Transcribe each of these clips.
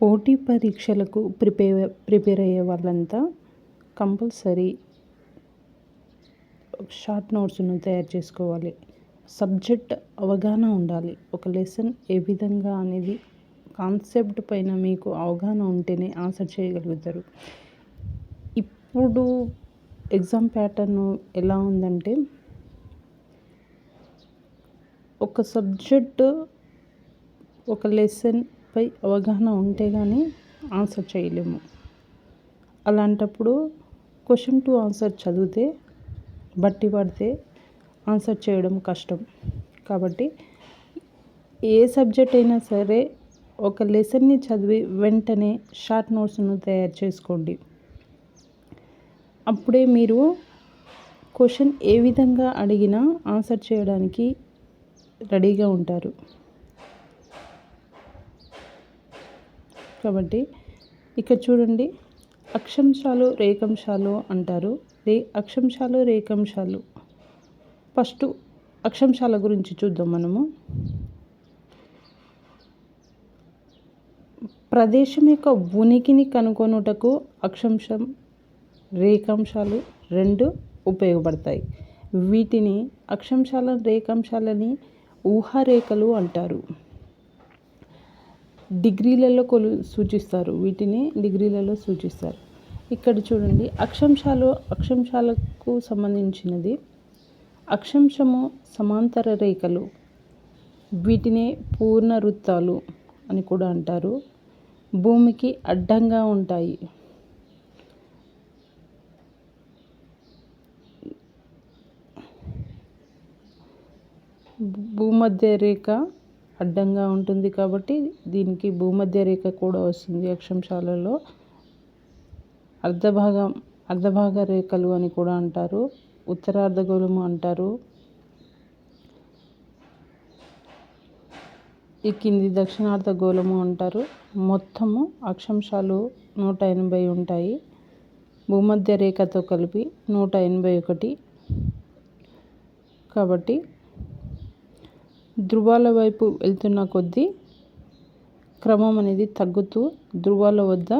పోటీ పరీక్షలకు prepare prepare అయ్యే వాళ్ళంతా కంపల్సరీ షార్ట్ నోట్స్ను తయారు చేసుకోవాలి. సబ్జెక్ట్ అవగాహన ఉండాలి. ఒక లెసన్ ఏ విధంగా అనేది కాన్సెప్ట్ పైన మీకు అవగాహన ఉంటేనే ఆన్సర్ చేయగలుగుతారు. ఇప్పుడు ఎగ్జామ్ ప్యాటర్న్ ఎలా ఉందంటే ఒక సబ్జెక్టు ఒక లెసన్ పై అవగాహన ఉంటే కానీ ఆన్సర్ చేయలేము. అలాంటప్పుడు క్వశ్చన్ టు ఆన్సర్ చదివితే బట్టి పడితే ఆన్సర్ చేయడం కష్టం. కాబట్టి ఏ సబ్జెక్ట్ అయినా సరే ఒక లెసన్ని చదివి వెంటనే షార్ట్ నోట్స్ను తయారు చేసుకోండి. అప్పుడే మీరు క్వశ్చన్ ఏ విధంగా అడిగినా ఆన్సర్ చేయడానికి రెడీగా ఉంటారు. కాబట్టి ఇక్కడ చూడండి అక్షంశాలు రేఖంశాలు అంటారు. రే అక్షంశాలు రేఖంశాలు. ఫస్ట్ అక్షంశాల గురించి చూద్దాం మనము. ప్రదేశం యొక్క ఉనికిని కనుగొనుటకు అక్షంశం రేఖాంశాలు రెండు ఉపయోగపడతాయి. వీటిని అక్షంశాల రేఖాంశాలని ఊహారేఖలు అంటారు. డిగ్రీలలో కొలు సూచిస్తారు. వీటిని డిగ్రీలలో సూచిస్తారు. ఇక్కడ చూడండి. అక్షంశాలు అక్షంశాలకు సంబంధించినది. అక్షంశము సమాంతర రేఖలు. వీటిని పూర్ణ వృత్తాలు అని కూడా అంటారు. భూమికి అడ్డంగా ఉంటాయి. భూమధ్య రేఖ అడ్డంగా ఉంటుంది కాబట్టి దీనికి భూమధ్య రేఖ కూడా వస్తుంది అక్షంశాలలో. అర్ధభాగం అర్ధభాగ రేఖలు అని కూడా అంటారు. ఉత్తరార్ధగోళము అంటారు. ఈ కింది దక్షిణార్ధగోళము అంటారు. మొత్తము అక్షంశాలు నూట ఎనభై ఉంటాయి. భూమధ్య రేఖతో కలిపి నూట ఎనభై ఒకటి. కాబట్టి ధృవాల వైపు వెళ్తున్న కొద్దీ క్రమం అనేది తగ్గుతూ ధృవాల వద్ద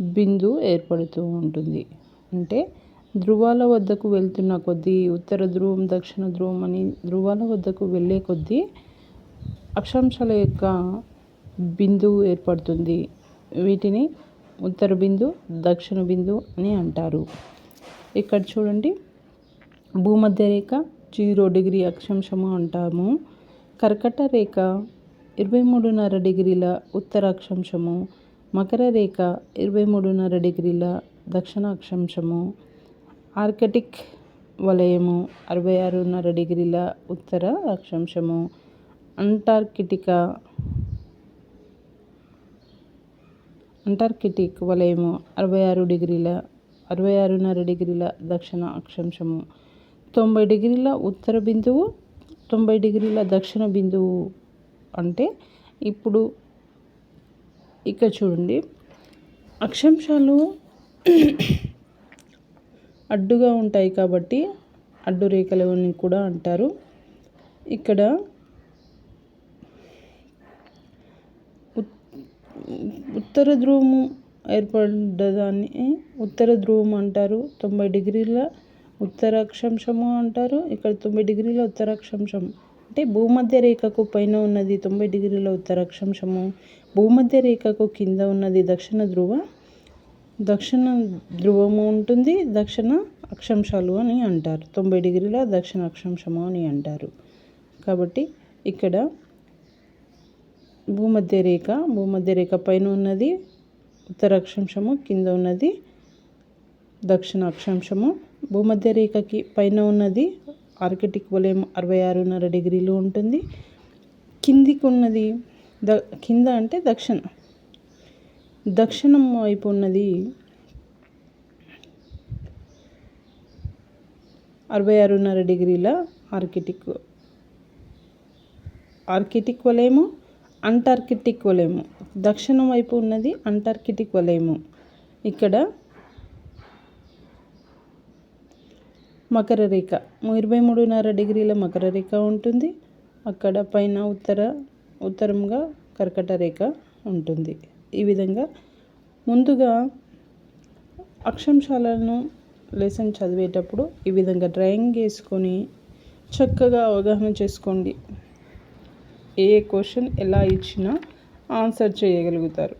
బిందు ఏర్పడుతూ ఉంటుంది. అంటే ధృవాల వద్దకు వెళ్తున్న కొద్దీ ఉత్తర ధ్రువం దక్షిణ ధ్రువం అని ధృవాల వద్దకు వెళ్ళే కొద్దీ అక్షాంశాల యొక్క బిందువు ఏర్పడుతుంది. వీటిని ఉత్తర బిందు దక్షిణ బిందు అని అంటారు. ఇక్కడ చూడండి. భూమధ్య రేఖ జీరో డిగ్రీ అక్షాంశము అంటాము. కర్కట రేఖ ఇరవై మూడున్నర డిగ్రీల ఉత్తర అక్షాంశము. మకర రేఖ ఇరవై మూడున్నర డిగ్రీల దక్షిణ అక్షాంశము. ఆర్కటిక్ వలయము అరవై ఆరున్నర డిగ్రీల ఉత్తర అక్షాంశము. అంటార్కిటికా అంటార్కిటిక్ వలయము అరవై ఆరు డిగ్రీల అరవై ఆరున్నర డిగ్రీల దక్షిణ అక్షాంశము. తొంభై డిగ్రీల ఉత్తర బిందువు తొంభై డిగ్రీల దక్షిణ బిందువు అంటే ఇప్పుడు ఇక్కడ చూడండి. అక్షాంశాలు అడ్డుగా ఉంటాయి కాబట్టి అడ్డు రేఖలు అని కూడా అంటారు. ఇక్కడ ఉత్తర ధ్రువము ఏర్పడ్డదాన్ని ఉత్తర ధ్రువం అంటారు. తొంభై డిగ్రీల ఉత్తరాక్షాంశము అంటారు. ఇక్కడ తొంభై డిగ్రీల ఉత్తరాక్షాంశం అంటే భూమధ్య రేఖకు పైన ఉన్నది తొంభై డిగ్రీల ఉత్తరాక్షాంశము. భూమధ్య రేఖకు కింద ఉన్నది దక్షిణ ధ్రువ. దక్షిణ ధ్రువము ఉంటుంది. దక్షిణ అక్షాంశాలు అని అంటారు. తొంభై డిగ్రీల దక్షిణ అక్షాంశము అని అంటారు. కాబట్టి ఇక్కడ భూమధ్య రేఖ భూమధ్య రేఖ పైన ఉన్నది. ఉత్తర అక్షాంశము కింద ఉన్నది. దక్షిణ అక్షాంశము. భూమధ్య రేఖకి పైన ఉన్నది ఆర్కిటిక్ వలయం అరవై ఆరున్నర డిగ్రీలు ఉంటుంది. కిందికి ఉన్నది ద కింద అంటే దక్షిణ. దక్షిణం వైపు ఉన్నది అరవై ఆరున్నర డిగ్రీల ఆర్కిటిక్ ఆర్కిటిక్ వలయము అంటార్కిటిక్ వలయము. దక్షిణం వైపు ఉన్నది అంటార్కిటిక్ వలయము. ఇక్కడ మకర రేఖ. ఇరవై మూడున్నర డిగ్రీల మకర రేఖ ఉంటుంది. అక్కడ పైన ఉత్తర ఉత్తరంగా కర్కట రేఖ ఉంటుంది. ఈ విధంగా ముందుగా అక్షంశాలను లెసన్ చదివేటప్పుడు ఈ విధంగా డ్రాయింగ్ వేసుకొని చక్కగా అవగాహన చేసుకోండి. ఏ క్వశ్చన్ ఎలా ఇచ్చినా ఆన్సర్ చేయగలుగుతారు.